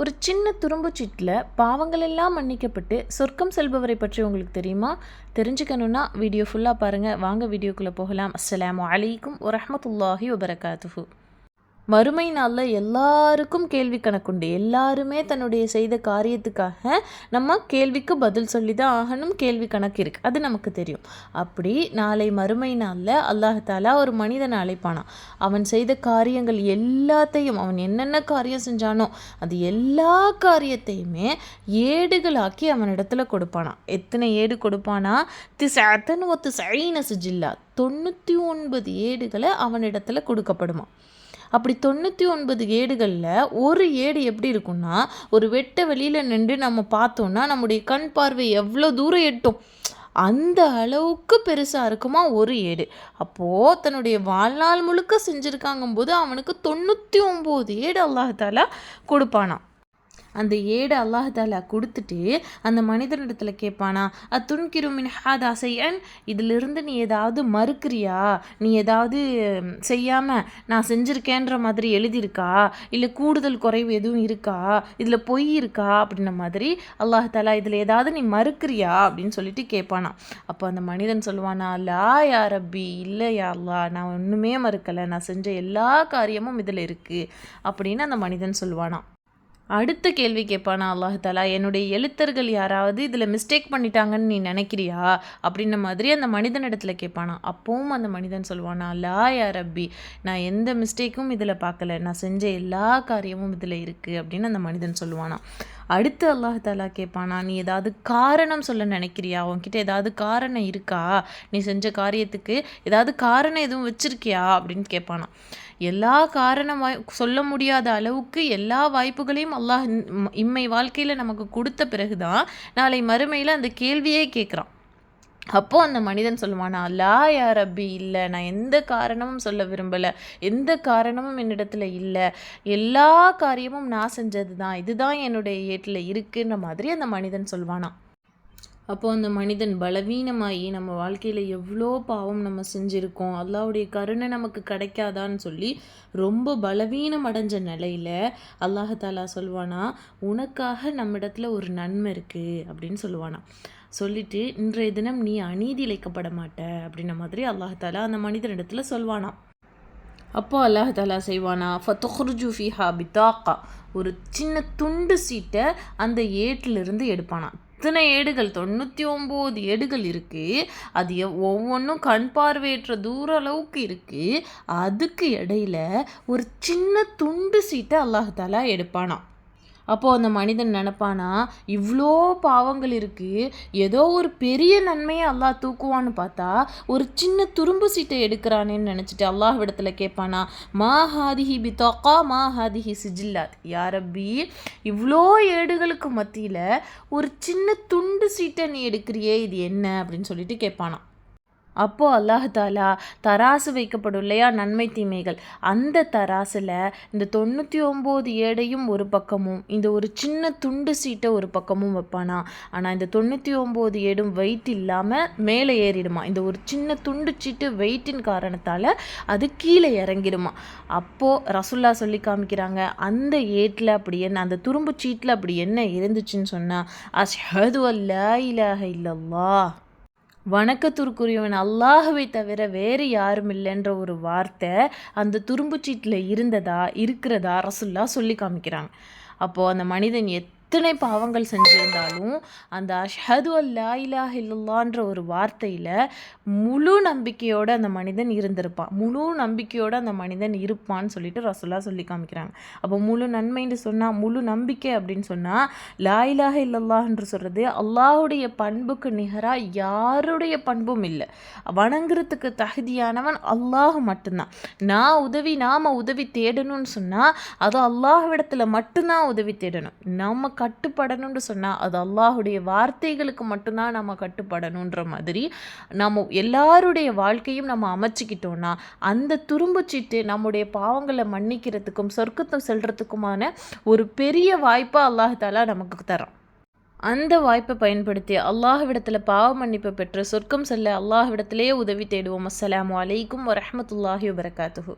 ஒரு சின்ன துரும்புச்சீட்டில் பாவங்கள் எல்லாம் மன்னிக்கப்பட்டு சொர்க்கம் செல்பவரை பற்றி உங்களுக்கு தெரியுமா? தெரிஞ்சுக்கணுன்னா வீடியோ ஃபுல்லாக பாருங்கள் வாங்க வீடியோக்குள்ளே போகலாம். அஸ்லாம் வலைக்கும் வரமத்துல்லாஹி வபரகாத்துஹு. மறுமை நாளில் எல்லாருக்கும் கேள்வி கணக்குண்டு எல்லாருமே தன்னுடைய செய்த காரியத்துக்காக நம்ம கேள்விக்கு பதில் சொல்லி தான் ஆகணும் கேள்வி கணக்கு இருக்குது அது நமக்கு தெரியும். அப்படி நாளை மறுமை நாளில் அல்லாஹாலா ஒரு மனிதனை அழைப்பானான் அவன் செய்த காரியங்கள் எல்லாத்தையும் அவன் என்னென்ன காரியம் செஞ்சானோ அது எல்லா காரியத்தையுமே ஏடுகளாக்கி அவனிடத்துல கொடுப்பானான் எத்தனை ஏடு கொடுப்பானா? திசத்தன் ஒத்து சைன சுஜில்லா. தொண்ணூற்றி ஒன்பது ஏடுகளை அவனிடத்துல கொடுக்கப்படுமா? அப்படி தொண்ணூற்றி ஒன்பது ஏடுகளில் ஒரு ஏடு எப்படி இருக்கும்னா ஒரு வெட்ட வெளியில் நின்று நம்ம பார்த்தோன்னா நம்முடைய கண் பார்வை எவ்வளோ தூரம் எட்டும்? அந்த அளவுக்கு பெருசாக இருக்குமா ஒரு ஏடு. அப்போது தன்னுடைய வாழ்நாள் முழுக்க செஞ்சுருக்காங்கும்போது அவனுக்கு தொண்ணூற்றி ஒம்பது ஏடு அல்லாஹாலா கொடுப்பானான் அந்த ஏடு அல்லாஹாலா கொடுத்துட்டு அந்த மனிதனிடத்தில் கேட்பானா அத்துன்கிருமின் ஹாதா செய்யன் இதிலிருந்து நீ ஏதாவது மறுக்கிறியா? நீ ஏதாவது செய்யாமல் நான் செஞ்சுருக்கேன்ற மாதிரி எழுதியிருக்கா? இல்லை கூடுதல் குறைவு எதுவும் இருக்கா? இதில் பொய் இருக்கா? அப்படின்ன மாதிரி அல்லாஹாலா இதில் ஏதாவது நீ மறுக்கிறியா? அப்படின்னு சொல்லிட்டு கேட்பானா. அப்போ அந்த மனிதன் சொல்லுவானா லா யா ரப்பி இல்லை யா அல்லா நான் ஒன்றுமே மறுக்கலை. நான் செஞ்ச எல்லா காரியமும் இதில் இருக்குது அப்படின்னு அந்த மனிதன் சொல்லுவானா. அடுத்த கேள்வி கேட்பானா அல்லாஹாலா என்னுடைய எழுத்தர்கள் யாராவது இதில் மிஸ்டேக் பண்ணிட்டாங்கன்னு நீ நினைக்கிறியா? அப்படின்ன மாதிரி அந்த மனிதனிடத்தில் கேட்பானா. அப்பவும் அந்த மனிதன் சொல்லுவானா லா யா ரப்பி நான் எந்த மிஸ்டேக்கும் இதில் பார்க்கல. நான் செஞ்ச எல்லா காரியமும் இதில் இருக்குது அப்படின்னு அந்த மனிதன் சொல்லுவானா. அடுத்து அல்லாஹாலா கேட்பானா நீ ஏதாவது காரணம் சொல்ல நினைக்கிறியா? உன்கிட்ட ஏதாவது காரணம் இருக்கா? நீ செஞ்ச காரியத்துக்கு ஏதாவது காரணம் எதுவும் வச்சிருக்கியா? அப்படின்னு கேட்பானா எல்லா காரணம் சொல்ல முடியாத அளவுக்கு எல்லா வாய்ப்புகளையும் அல்லாஹ் இம்மை வாழ்க்கையில் நமக்கு கொடுத்த பிறகு தான் நாளை மறுமையில் அந்த கேள்வியே கேட்குறான் அப்போது அந்த மனிதன் சொல்லுவானா அல்லா யா ரப்பி இல்லை நான் எந்த காரணமும் சொல்ல விரும்பலை எந்த காரணமும் என்னிடத்துல இல்லை எல்லா காரியமும் நான் செஞ்சது தான் இதுதான் என்னுடைய ஏட்டில் இருக்குன்ற மாதிரி அந்த மனிதன் சொல்வானா அப்போது அந்த மனிதன் பலவீனமாகி நம்ம வாழ்க்கையில் எவ்வளோ பாவம் நம்ம செஞ்சுருக்கோம் அல்லாவுடைய கருணை நமக்கு கிடைக்காதான்னு சொல்லி ரொம்ப பலவீனம் அடைஞ்ச நிலையில் அல்லாஹாலா சொல்வானா உனக்காக நம்மிடத்துல ஒரு நன்மை இருக்குது அப்படின்னு சொல்லுவானா சொல்லிட்டு இன்றைய தினம் நீ அநீதி இழைக்கப்பட மாட்ட அப்படின்ன மாதிரி அல்லாஹாலா அந்த மனிதனிடத்துல சொல்வானாம். அப்போ அல்லாஹாலா செய்வானா ஃபத்துஹ்ருஜு ஃபிஹா பித்தாக்கா ஒரு சின்ன துண்டு சீட்டை அந்த ஏட்டிலிருந்து எடுப்பானா இத்தனை ஏடுகள் தொண்ணூற்றி ஒம்பது ஏடுகள் இருக்குது அது ஒவ்வொன்றும் கண் பார்வையற்ற தூர அளவுக்கு இருக்குது அதுக்கு இடையில ஒரு சின்ன துண்டு சீட்டை அல்லாஹாலா எடுப்பானா அப்போது அந்த மனிதன் நினப்பானா இவ்வளோ பாவங்கள் இருக்குது ஏதோ ஒரு பெரிய நன்மையை அல்லாஹ் தூக்குவான்னு பார்த்தா ஒரு சின்ன துரும்பு சீட்டை எடுக்கிறானேன்னு நினச்சிட்டு அல்லாஹ் இடத்துல கேட்பானா மா ஹாதிஹி பித்தாக்கா மா ஹாதிஹி சிஜில்லாத். யாரப்பி இவ்வளோ ஏடுகளுக்கு மத்தியில் ஒரு சின்ன துண்டு சீட்டை நீ எடுக்கிறியே இது என்ன? அப்படின்னு சொல்லிட்டு கேட்பானா. அப்போது அல்லாஹாலா தராசு வைக்கப்படும் இல்லையா? நன்மை தீமைகள். அந்த தராசில் இந்த தொண்ணூற்றி ஒம்பது ஏடையும் ஒரு பக்கமும் இந்த ஒரு சின்ன துண்டு சீட்டை ஒரு பக்கமும் வைப்பானா? ஆனால் இந்த தொண்ணூற்றி ஒம்பது ஏடும் வெயிட் இல்லாமல் மேலே ஏறிடுமா? இந்த ஒரு சின்ன துண்டு சீட்டு வெயிட்டின் காரணத்தால் அது கீழே இறங்கிடுமா? அப்போது ரசுல்லா சொல்லி காமிக்கிறாங்க அந்த ஏட்டில் அப்படி என்ன அந்த துரும்பு சீட்டில் அப்படி என்ன இருந்துச்சுன்னு சொன்னால் அஷ்ஹது அல்லா இலாஹ இல்லல்லா வணக்கத்திற்குரியவன் அல்லாஹுவை தவிர வேறு யாரும் இல்லைன்ற ஒரு வார்த்தை அந்த துரும்புச்சீட்டில் இருந்ததா இருக்கிறதா ரசுல்லா சொல்லி காமிக்கிறாங்க. அப்போது அந்த மனிதன் எத் எத்தனை பாவங்கள் செஞ்சிருந்தாலும் அந்த அஷ்ஹது அல்லா இலா இல்லல்லான்ற ஒரு வார்த்தையில் முழு நம்பிக்கையோடு அந்த மனிதன் இருந்திருப்பான். முழு நம்பிக்கையோடு அந்த மனிதன் இருப்பான்னு சொல்லிட்டு ரசுல்லா சொல்லி காமிக்கிறாங்க. அப்போ முழு நன்மைன்னு சொன்னால் முழு நம்பிக்கை அப்படின்னு சொன்னால் லா இலாஹ இல்லல்லான்னு சொல்கிறது அல்லாஹுடைய பண்புக்கு நிகராக யாருடைய பண்பும் இல்லை. வணங்குறதுக்கு தகுதியானவன் அல்லாஹ் மட்டும்தான். நான் உதவி நாம் உதவி தேடணும்னு சொன்னால் அது அல்லாஹ்விடத்தில் மட்டும்தான் உதவி தேடணும். நம்ம கட்டுப்படணும்னு சொன்னால் அது அல்லாஹுடைய வார்த்தைகளுக்கு மட்டும்தான் நம்ம கட்டுப்படணுன்ற மாதிரி நம்ம எல்லாருடைய வாழ்க்கையும் நம்ம அமைச்சிக்கிட்டோன்னா அந்த துரும்புச்சிட்டு நம்முடைய பாவங்களை மன்னிக்கிறதுக்கும் சொர்க்கத்தை செல்றதுக்குமான ஒரு பெரிய வாய்ப்பாக அல்லாஹாலா நமக்கு தரோம் அந்த வாய்ப்பை பயன்படுத்தி அல்லாஹ்விடத்தில் பாவ மன்னிப்பு பெற்று சொர்க்கம் செல்ல அல்லாஹ்விடத்திலேயே உதவி தேடுவோம். அஸ்லாம் வலைக்கும் வரமத்துல்லாஹி வபரகாத்துஹூ.